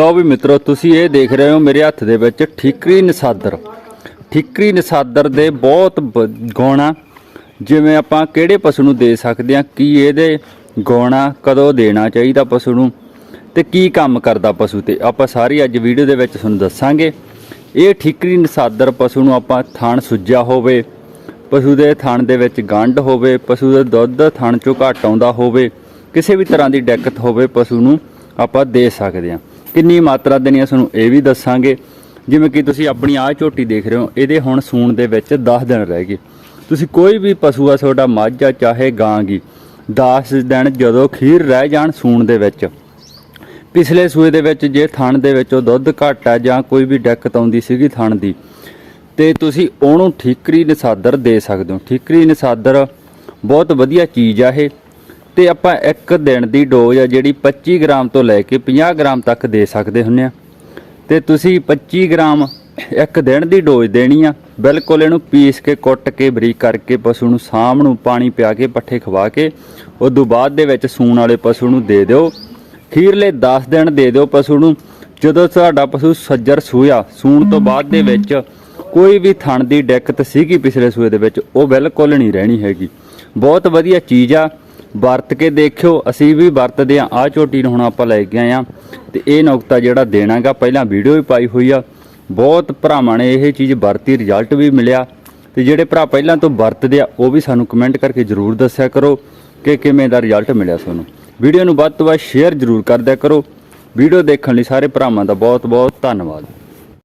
ਲਓ ਵੀ ਮਿੱਤਰੋ, ਤੁਸੀਂ ਇਹ ਦੇਖ ਰਹੇ ਹੋ ਮੇਰੇ ਹੱਥ ਦੇ ਵਿੱਚ ਠੀਕਰੀ ਨਸਾਦਰ। ਠੀਕਰੀ ਨਸਾਦਰ ਦੇ ਬਹੁਤ ਬ- ਗੌਣਾ ਜਿਵੇਂ ਆਪਾਂ ਕਿਹੜੇ ਪਸ਼ੂ ਨੂੰ ਦੇ ਸਕਦੇ ਹਾਂ, ਕੀ ਇਹਦੇ ਗੌਣਾ ਕਦੋਂ ਦੇਣਾ ਚਾਹੀਦਾ ਪਸ਼ੂ ਨੂੰ ਤੇ ਕੀ ਕੰਮ ਕਰਦਾ ਪਸ਼ੂ ਤੇ। ਆਪਾਂ ਸਾਰੀ ਅੱਜ ਵੀਡੀਓ ਦੇ ਵਿੱਚ ਤੁਹਾਨੂੰ ਦੱਸਾਂਗੇ। ਇਹ ਠੀਕਰੀ ਨਸਾਦਰ ਪਸ਼ੂ ਨੂੰ ਆਪਾਂ ਥਣ ਸੁੱਜਿਆ ਹੋਵੇ, ਪਸ਼ੂ ਦੇ ਥਣ ਦੇ ਵਿੱਚ ਗੰਢ ਹੋਵੇ, ਪਸ਼ੂ ਦਾ ਦੁੱਧ ਥਣ ਚੋਂ ਘੱਟ ਆਉਂਦਾ ਹੋਵੇ, ਕਿਸੇ ਵੀ ਤਰ੍ਹਾਂ ਦੀ ਦਿੱਕਤ ਹੋਵੇ, ਪਸ਼ੂ ਨੂੰ ਆਪਾਂ ਦੇ ਸਕਦੇ ਹਾਂ। ਕਿੰਨੀ ਮਾਤਰਾ ਦੇਣੀ ਹੈ ਤੁਹਾਨੂੰ ਇਹ ਵੀ ਦੱਸਾਂਗੇ। ਜਿਵੇਂ ਕਿ ਤੁਸੀਂ ਆਪਣੀ ਆਹ ਝੋਟੀ ਦੇਖ ਰਹੇ ਹੋ, ਇਹਦੇ ਹੁਣ ਸੂਣ ਦੇ ਵਿੱਚ 10 ਦਿਨ ਰਹਿ ਗਏ। ਤੁਸੀਂ ਕੋਈ ਵੀ ਪਸ਼ੂ ਆ, ਤੁਹਾਡਾ ਮੱਝ ਆ ਚਾਹੇ ਗਾਂ ਗੀ 10 ਦਿਨ ਜਦੋਂ ਖੀਰ ਰਹਿ ਜਾਣ ਸੂਣ ਦੇ ਵਿੱਚ। ਪਿਛਲੇ ਸੂਏ ਦੇ ਵਿੱਚ ਜੇ ਥਣ ਦੇ ਵਿੱਚੋਂ ਦੁੱਧ ਘੱਟ ਆ ਜਾਂ ਕੋਈ ਵੀ ਦਿੱਕਤ ਆਉਂਦੀ ਸੀਗੀ ਥਣ ਦੀ, ਤੇ ਤੁਸੀਂ ਉਹਨੂੰ ਠੀਕਰੀ ਨਸਾਦਰ ਦੇ ਸਕਦੇ ਹੋ। ਠੀਕਰੀ ਨਸਾਦਰ ਬਹੁਤ ਵਧੀਆ ਚੀਜ਼ ਆ ਇਹ। ਤੇ ਆਪਾਂ ਇੱਕ ਦਿਨ ਦੀ ਡੋਜ਼ ਆ ਜਿਹੜੀ 25 ਗ੍ਰਾਮ ਤੋਂ ਲੈ ਕੇ 50 ਗ੍ਰਾਮ ਤੱਕ ਦੇ ਸਕਦੇ ਹੁੰਨੇ ਆ। ਤੇ ਤੁਸੀਂ 25 ਗ੍ਰਾਮ ਇੱਕ ਦਿਨ ਦੀ ਡੋਜ਼ ਦੇਣੀ ਆ। ਬਿਲਕੁਲ ਇਹਨੂੰ ਪੀਸ ਕੇ, ਕੁੱਟ ਕੇ, ਬਰੀਕ ਕਰਕੇ ਪਸ਼ੂ ਨੂੰ ਸ਼ਾਮ ਨੂੰ ਪਾਣੀ ਪਿਆ ਕੇ, ਪੱਠੇ ਖਵਾ ਕੇ, ਉਦੋਂ ਬਾਅਦ ਦੇ ਵਿੱਚ ਸੂਣ ਵਾਲੇ ਪਸ਼ੂ ਨੂੰ ਦੇ ਦਿਓ। ਖੀਰਲੇ 10 ਦਿਨ ਦੇ ਦਿਓ ਪਸ਼ੂ ਨੂੰ। ਜਦੋਂ ਤੁਹਾਡਾ ਪਸ਼ੂ ਸੱਜਰ ਸੂਇਆ, ਸੂਣ ਤੋਂ ਬਾਅਦ ਦੇ ਵਿੱਚ ਕੋਈ ਵੀ ਥਣ ਦੀ ਦਿੱਕਤ ਸੀਗੀ ਪਿਛਲੇ ਸੂਏ ਦੇ ਵਿੱਚ, ਉਹ ਬਿਲਕੁਲ ਨਹੀਂ ਰਹਿਣੀ ਹੈਗੀ। ਬਹੁਤ ਵਧੀਆ ਚੀਜ਼ ਆ। ਵਰਤ ਕੇ ਦੇਖਿਓ, ਅਸੀਂ ਵੀ ਵਰਤਦੇ ਆ ਆ ਝੋਟੀ ਨੂੰ ਹੁਣ ਆਪਾਂ ਲੈ ਕੇ ਆਏ ਆ ਤੇ ਇਹ ਨੁਕਤਾ ਜਿਹੜਾ ਦੇਣਾਗਾ ਪਹਿਲਾਂ ਵੀਡੀਓ ਵੀ ਪਾਈ ਹੋਈ ਆ। ਬਹੁਤ ਭਰਾਵਾਂ ਨੇ ਇਹ ਚੀਜ਼ ਵਰਤੀ ਰਿਜ਼ਲਟ ਵੀ ਮਿਲਿਆ। ਤੇ ਜਿਹੜੇ ਭਰਾ ਪਹਿਲਾਂ ਤੋਂ ਵਰਤਦੇ ਆ, ਉਹ ਵੀ ਸਾਨੂੰ ਕਮੈਂਟ ਕਰਕੇ ਜਰੂਰ ਦੱਸਿਆ ਕਰੋ ਕਿ ਕਿਵੇਂ ਦਾ ਰਿਜ਼ਲਟ ਮਿਲਿਆ ਤੁਹਾਨੂੰ। ਵੀਡੀਓ ਨੂੰ ਵੱਧ ਤੋਂ ਵੱਧ ਸ਼ੇਅਰ ਜਰੂਰ ਕਰ ਦਿਆ ਕਰੋ। ਵੀਡੀਓ ਦੇਖਣ ਲਈ ਸਾਰੇ ਭਰਾਵਾਂ ਦਾ ਬਹੁਤ ਬਹੁਤ ਧੰਨਵਾਦ।